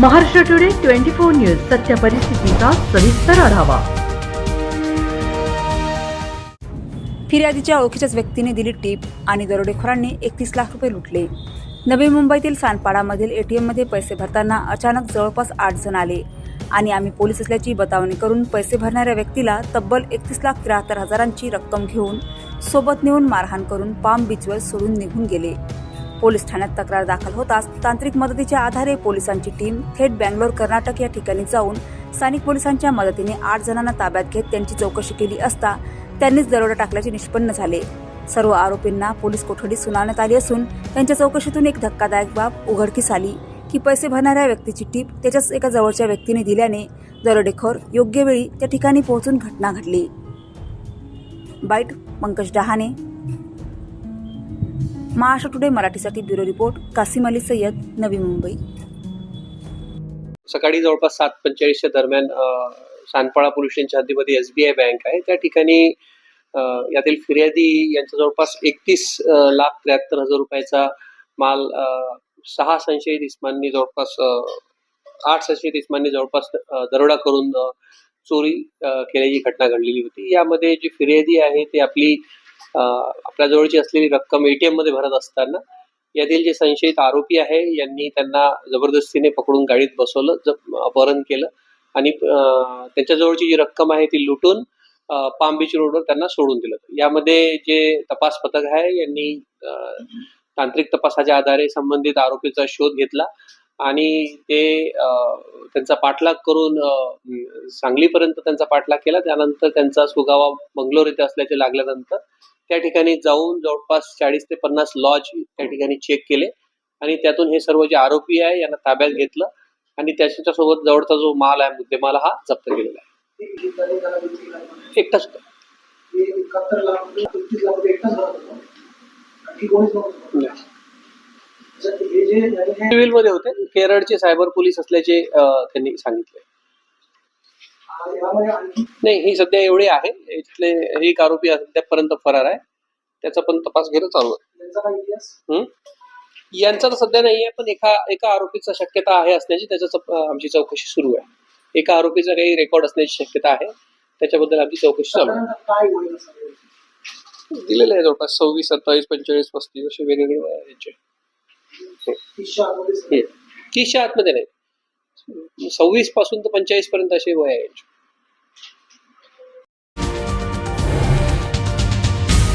Maharashtra today twenty four news सत्य परिस्थितीचा सविस्तर आढावा. फिर्यादीच्या ओळखीच्याच व्यक्तीने दिली टीप आणि दरोडेखोरांनी एकतीस लाख रुपये लुटले. नवी मुंबईतील सानपाडामधील एटीएममध्ये पैसे भरताना अचानक जवळपास आठ जण आले. आणि आम्ही पोलीस असल्याची बतावणी करून पैसे भरणाऱ्या व्यक्तीला तब्बल एकतीस लाख त्र्याहत्तर हजारांची रक्कम घेऊन सोबत नेऊन मारहाण करून पाम बीचवर सोडून निघून गेले. पोलीस ठाण्यात तक्रार दाखल होताच तांत्रिक मदतीच्या आधारे पोलिसांची टीम थेट बँगलोर कर्नाटक या ठिकाणी जाऊन स्थानिक पोलिसांच्या मदतीने आठ जणांना ताब्यात घेत त्यांची चौकशी केली असता त्यांनीच दरोडा टाकल्याचे निष्पन्न झाले. सर्व आरोपींना पोलीस कोठडीत सुनावण्यात आली असून त्यांच्या चौकशीतून एक धक्कादायक बाब उघडकीस आली की पैसे भरणाऱ्या व्यक्तीची टीप त्याच्याच एका जवळच्या व्यक्तीने दिल्याने दरोडेखोर योग्य वेळी त्या ठिकाणी पोहोचून घटना घडली. बाईट पंकज डहाणे महाराष्ट्र टुडे मराठीसाठी ब्युरो रिपोर्ट कासिम अली सय्यद नवी मुंबई. सकाळी जवळपास सात पंचेचाळीसच्या दरम्यान सानपाळा सानपाडा पोलीस स्टेशनच्या हद्दीमध्ये एस बी आय बँक आहे. त्या ठिकाणी यातील फिर्यादी यांच्या जवळपास एकतीस लाख त्र्याहत्तर हजार रुपयाचा माल सहा संशयित इस्मांनी जवळपास आठ संशयित इस्मांनी जवळपास दरोडा करून चोरी केल्याची घटना घडलेली होती. यामध्ये जी फिर्यादी आहे ती आपली आपल्या जवळची असलेली रक्कम एटीएममध्ये भरत असताना यातील जे संशयित आरोपी आहे यांनी त्यांना जबरदस्तीने पकडून गाडीत बसवलं अपहरण केलं आणि अं, त्यांच्याजवळची जी रक्कम आहे ती लुटून पाम बीच रोडवर त्यांना सोडून दिलं. यामध्ये जे तपास पथक आहे यांनी तांत्रिक तपासाच्या आधारे संबंधित आरोपीचा शोध घेतला आणि ते त्यांचा पाठलाग करून सांगलीपर्यंत त्यांचा पाठलाग केला. त्यानंतर त्यांचा सुगावा बंगलोर येथे असल्याचे लागल्यानंतर त्या ठिकाणी जाऊन जवळपास चाळीस ते पन्नास लॉज त्या ठिकाणी चेक केले. आणि त्यातून हे सर्व जे आरोपी आहे यांना ताब्यात घेतलं. आणि त्याच्या सोबत जवळचा जो माल आहे मुद्देमाल हा जप्त केलेला आहे. एकटाच सिव्हिलमध्ये होते. केरळचे सायबर पोलीस असल्याचे त्यांनी सांगितले नाही ही सध्या एवढी आहे. इथले एक आरोपी सध्यापर्यंत फरार आहे. त्याचा पण तपास घेणं चालू आहे. यांचा तर सध्या नाहीये पण एका एका आरोपीचा शक्यता आहे असण्याची त्याच्या आमची चौकशी सुरू आहे. एका आरोपीचा काही रेकॉर्ड असण्याची शक्यता आहे. त्याच्याबद्दल आमची चौकशी चालू आहे. दिलेलं आहे जवळपास सव्वीस सत्तावीस पंचेचाळीस पस्तीस असे वेगवेगळे वय आहे यांचे. हं. आतमध्ये नाही. सव्वीसपासून तर पंचेचाळीस पर्यंत असे वय आहे